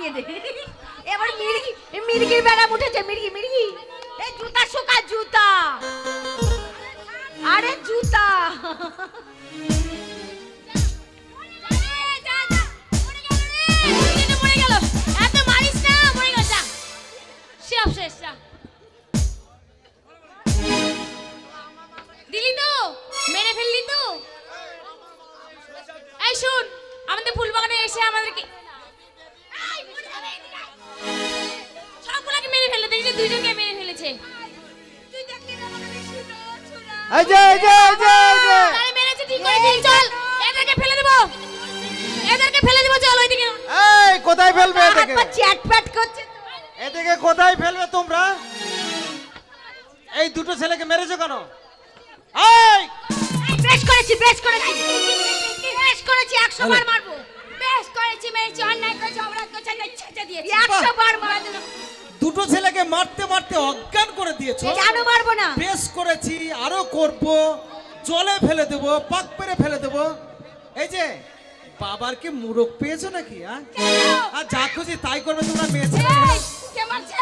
ফাটিয়ে দে। এবার মির্গি, মির্গির বেড়া উঠেছে, মির্গি মির্গি। এই জুতা শোকা, জুতা। আরে জুতা। যে এই যে আরে মেরেছে ঠিক করেছে চল। এদেরকে ফেলে দেবো। এদেরকে ফেলে দেবো চল ওইদিকে। এই কোথায় ফেলবে হাত এদিকে পা চ্যাট প্যাট করছে। তো। এদিকে কোথায় ফেলবে তোমরা? এই দুটো ছেলেকে মেরেছো কেন? এই! বেশ করেছি বেশ করেছি। বেশ করেছি একশো বার মারবো। বেশ করেছি মেরেছি অন্যায় করেছি অপরাধ করেছি ছেঁচে দিয়েছি। একশো বার মারবো দুটো ছেলেকে মারতে মারতে অজ্ঞান করে দিয়েছ। কেন মারবো না। বেশ করেছি আরও করব। জলে ফেলে দেব পাক পেরে ফেলে দেব। এই যে বাবার কি মুরগ পেয়েছ নাকি হ্যাঁ আর যা খুশি তাই করবে তোমরা মেয়ে কে মারছে?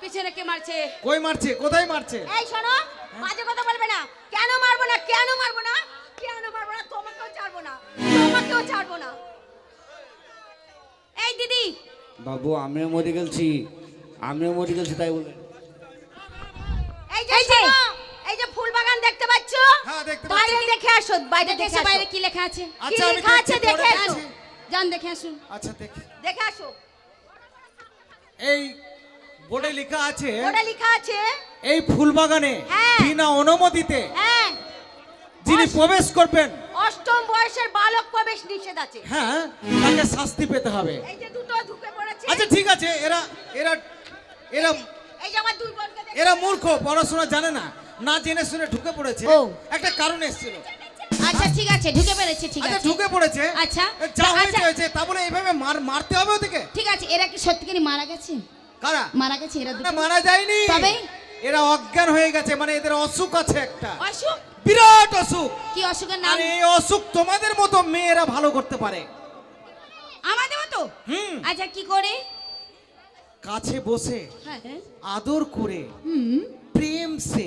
পিছনে কে মারছে? কই মারছে? কোথায় মারছে? এই শোনো বাজে কথা বলবে না। কেন মারবো না? কেন মারবো না? কেন মারবো না? তোমাকেও ছাড়বো না। তোমাকেও ছাড়বো না। এই দিদি। বাবু আমিও মরে গেছি আমিও মরে গেছি তাই বলে। এই যে শোনো, এই যে ফুল বাগান দেখতে পাচ্ছ? হ্যাঁ, দেখতে বাইরে দেখে আসো বাইরে দেখে দেখে আসো। বাইরে কি লেখা আছে? আচ্ছা আমি লেখা আছে? পরে দেখে দেখছি। আসো। যান দেখে আসুন আচ্ছা দেখি। দেখে আসো। এই বোর্ডে লেখা আছে ওটা লেখা আছে এই ফুলবাগানে হ্যাঁ। বিনা অনুমতিতে হ্যাঁ। যিনি প্রবেশ করবেন অষ্টম বয়সের বালক প্রবেশ নিষেধ আছে। হ্যাঁ তাকে শাস্তি পেতে হবে। এই যে দুটো ঢুকে পড়েছে। আচ্ছা ঠিক আছে এরা এরা এরা এই আমার দুই বোনকে দেখে। এরা মূর্খ পড়াশোনা জানে না। না জেনে শুনে ঢুকে পড়েছে। একটা কারণ এসেছিল। আচ্ছা ঠিক আছে ঢুকে পেরেছে ঠিক আচ্ছা আছে। ঢুকে পড়েছে। আচ্ছা। যা হয়েছে আচ্ছা। তা বলে এইভাবে মার মারতে হবে ওদিকে ঠিক আছে এরা কি সত্যিকারই মারা গেছে? কারা? মারা গেছে এরা দুটো। মারা যায়নি। তবে? এরা অজ্ঞান হয়ে গেছে মানে এদের অসুখ আছে একটা। অসুখ? বিরাট অসুখ। কি অসুখের নাম? আর এই অসুখ তোমাদের মতো মেয়েরা ভালো করতে পারে। আমাদের মতো? হুম। আচ্ছা কি করে? কাছে বসে হ্যাঁ। আদর করে প্রেম সে।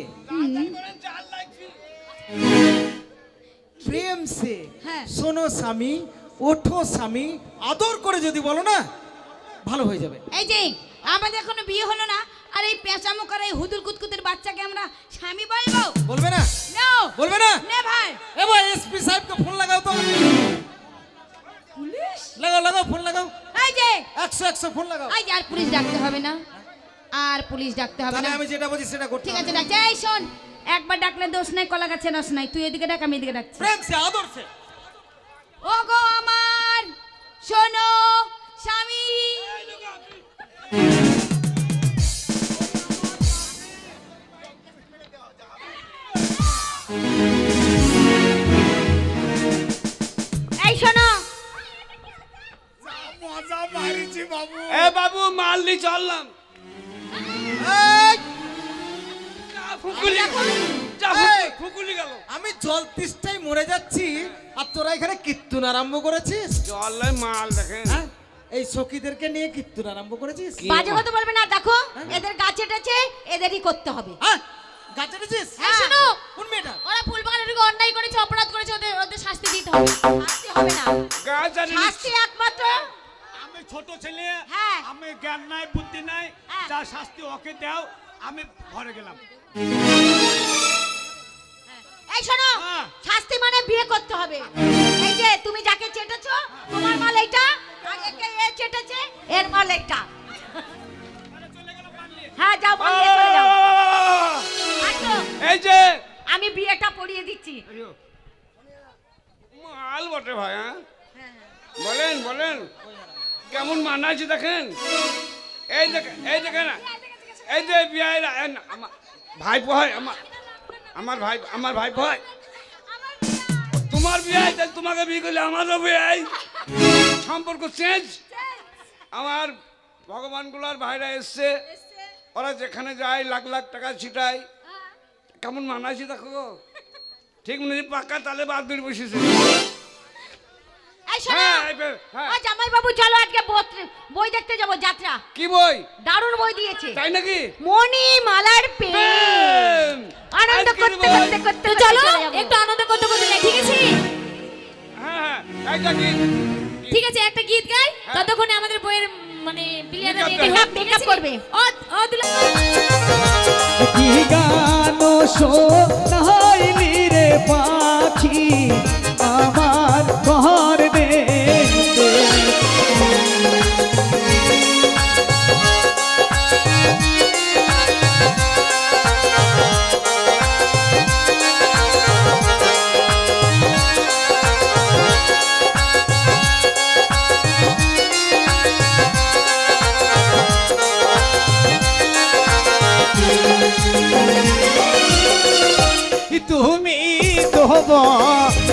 প্রেম সে। হ্যাঁ। শোনো স্বামী ওঠো স্বামী আদর করে যদি বলো না ভালো হয়ে যাবে। এই যে আমাদের এখনও বিয়ে হলো না আর এই পেঁচামো করে এই হুদুর কুতকুতের বাচ্চাকে আমরা স্বামী বলব? বলবে না? নো। বলবে না? নে ভাই। এবার এসপি সাহেবকে ফোন লাগাও তো। পুলিশ? লাগাও লাগাও ফোন লাগাও। এই যে একশো একশো ফোন লাগাও। এই যে আর পুলিশ ডাকতে হবে না। আর পুলিশ ডাকতে হবে না। আমি যেটা বলছি সেটা করতে ঠিক আছে ডাকছে। এই শোন একবার ডাকলে দোষ নাই কলা গাছে রস নাই। তুই এদিকে ডাক আমি এদিকে ডাকছি। প্রেম সে আদর সে। ও গো আমার শোনো স্বামী। এই নি চললাম। ফুকুলি গেল। আমি জল তিষ্টায় মরে যাচ্ছি আর তোরা এখানে কীর্তন আরম্ভ করেছিস? চল মাল দেখেন হ্যাঁ? এই সখীদেরকে নিয়ে কীর্তন আরম্ভ করেছিস? বাজে কথা বলবে না দেখো এদের গাছে টেছে এদেরই করতে হবে। হ্যাঁ? গাছে রেছিস এই শোনো কোন মেয়েটা? ওরা ফুলবাগানের দিকে অন্যায় করেছে অপরাধ করেছে ওদের ওদের শাস্তি দিতে হবে। শাস্তি হবে না। শাস্তি একমাত্র আমি ছোট ছেলে হ্যাঁ। আমি জ্ঞান নাই বুদ্ধি নাই হ্যাঁ। যা শাস্তি ওকে দাও আমি ঘরে গেলাম। এই শোনো হ্যাঁ। শাস্তি মানে বিয়ে করতে হবে। এই যে তুমি যাকে চেটেছো তোমার মাল এইটা আর একে এ চেটেছে এর মাল এইটা। হ্যাঁ যাও মাল চলে যাও। এই যে। আমি বিয়েটা পড়িয়ে দিচ্ছি। মাল বটে ভাই হ্যাঁ। বলেন বলেন। কেমন মানাইছে দেখেন? এই দেখেন এই দেখেন এই যে বিয়ে ভাই ভাই আমার আমার ভাই আমার ভাই ভাই তোমার বিয়ে তোমাকে বিয়ে করলে আমারও বিয়ে সম্পর্ক চেঞ্জ আমার ভগবানগুলার ভাইরা এসছে। ওরা যেখানে যায়, লাখ লাখ টাকা ছিটায়। কেমন মানাইছি দেখো। ঠিক মনে পাকা তালে বাদ দিয়ে বসেছে। এই শোনো। হ্যাঁ হ্যাঁ। আজ জামাই বাবু চলো আজকে বই দেখতে যাব যাত্রা। কি বই? দারুণ বই দিয়েছে। তাই নাকি? মালার প্রেম। প্রেম। আনন্দ করতে করতে করতে চলো একটু আনন্দ করতে করতে যাই ঠিক আছে? হ্যাঁ হ্যাঁ ঠিক। আছে একটা গীত গাই ততক্ষণে আমাদের বইয়ের মানে প্লেয়াররা রেডি করবে। করবে। ও ও দুলা কি গান রে পাখি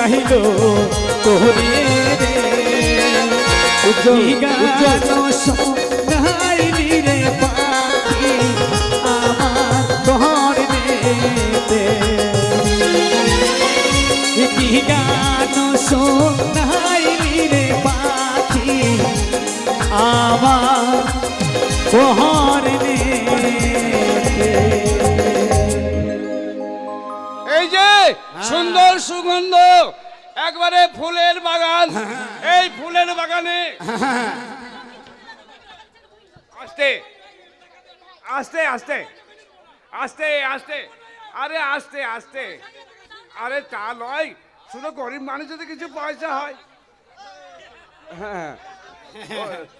কাহিল তোরে উজ্জ্বল গান একবারে ফুলের বাগান। এই ফুলের বাগানে আস্তে আস্তে আস্তে আস্তে আস্তে, আরে আস্তে আস্তে, আরে তা নয়, শুধু গরিব মানুষ যদি কিছু পয়সা হয়। হ্যাঁ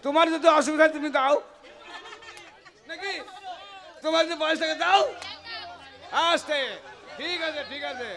তোমার যদি অসুবিধা তুমি দাও। নাকি? তোমার যদি পয়সা দাও। আস্তে, ঠিক আছে ঠিক আছে।